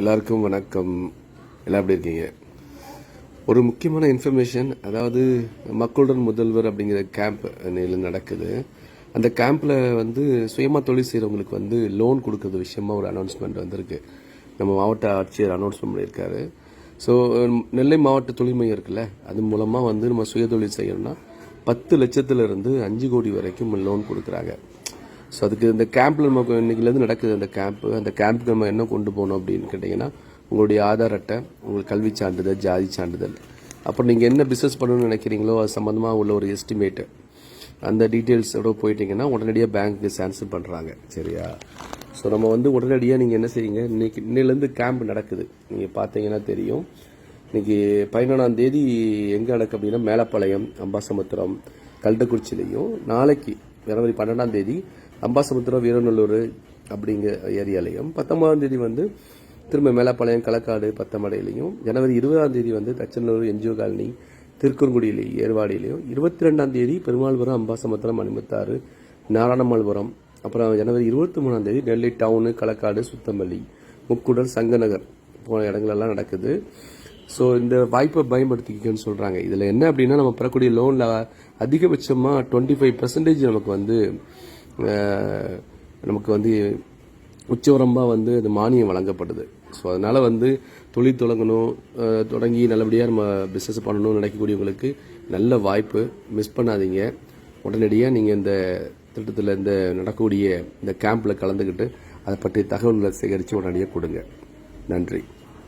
எல்லாருக்கும் வணக்கம். எல்லாம் எப்படி இருக்கீங்க? ஒரு முக்கியமான இன்ஃபர்மேஷன் அதாவது மக்களுடன் முதல்வர் அப்படிங்கிற கேம்ப் நடக்குது. அந்த கேம்பில் வந்து சுயமாக தொழில் செய்கிறவங்களுக்கு வந்து லோன் கொடுக்கறது விஷயமா ஒரு அனௌன்ஸ்மெண்ட் வந்திருக்கு. நம்ம மாவட்ட ஆட்சியர் அனௌன்ஸ்மெண்ட் பண்ணியிருக்காரு ஸோ நெல்லை மாவட்ட தொழில் மையம் இருக்குல்ல அது மூலமாக வந்து நம்ம சுய தொழில் செய்யணும்னா பத்து லட்சத்துலருந்து அஞ்சு கோடி வரைக்கும் லோன் கொடுக்குறாங்க. ஸோ அதுக்கு இந்த கேம்பில் நம்ம இன்னைக்குலேருந்து நடக்குது அந்த கேம்ப்பு அந்த கேம்ப்புக்கு நம்ம என்ன கொண்டு போகணும் அப்படின்னு கேட்டிங்கன்னா உங்களுடைய ஆதார் அட்டை உங்களுக்கு கல்வி சான்றிதழ் ஜாதி சான்றிதழ். அப்புறம் நீங்கள் என்ன பிஸ்னஸ் பண்ணணும்னு நினைக்கிறீங்களோ அது சம்மந்தமாக உள்ள ஒரு எஸ்டிமேட்டு அந்த டீட்டெயில்ஸோட போயிட்டீங்கன்னா உடனடியாக பேங்க்கு சான்சல் பண்ணுறாங்க சரியா? ஸோ நம்ம வந்து உடனடியாக நீங்கள் என்ன செய்யுங்க இன்னைக்கு இன்னிலேருந்து கேம்ப் நடக்குது. நீங்கள் பார்த்தீங்கன்னா தெரியும். இன்றைக்கி பதினொன்றாம் தேதி எங்கே நடக்கு அப்படின்னா மேலப்பாளையம் அம்பாசமுத்திரம் கல்டக்குறிச்சிலையும் நாளைக்கு ஜனவரி பன்னெண்டாம் தேதி அம்பாசமுத்திரம் வீரநல்லூர் அப்படிங்கிற ஏரியாலையும் பத்தொன்பதாம் தேதி வந்து திரும்ப மேலப்பாளையம் களக்காடு பத்தமடையிலையும் ஜனவரி இருபதாம் தேதி வந்து தச்சநல்லூர் என்ஜிஓ காலனி திருக்குறுங்குடியிலே ஏர்வாடியிலையும் இருபத்தி ரெண்டாம் தேதி பெருமாள்புரம் அம்பாசமுத்திரம் அனுமத்தாறு நாராயணமாள்புரம் அப்புறம் ஜனவரி இருபத்தி மூணாம் தேதி நெல்லை டவுனு களக்காடு சுத்தமல்லி முக்குடல் சங்கநகர் போன இடங்களெல்லாம் நடக்குது. ஸோ இந்த வாய்ப்பை பயன்படுத்திக்கன்னு சொல்கிறாங்க இதில் என்ன அப்படின்னா நம்ம பெறக்கூடிய லோனில் அதிகபட்சமாக டுவெண்ட்டி ஃபைவ் பர்சன்டேஜ் நமக்கு வந்து நமக்கு வந்து உச்சவரம்பாக வந்து அது மானியம் வழங்கப்படுது. ஸோ அதனால் வந்து தொழில் தொடங்கணும் தொடங்கி நல்லபடியாக நம்ம பிஸ்னஸ் பண்ணணும்னு நினைக்கக்கூடியவங்களுக்கு நல்ல வாய்ப்பு. மிஸ் பண்ணாதீங்க. உடனடியாக நீங்கள் இந்த திட்டத்தில் இந்த நடக்கக்கூடிய இந்த கேம்பில் கலந்துக்கிட்டு அதை பற்றி தகவல்களை சேகரித்து உடனடியாக கொடுங்க. நன்றி.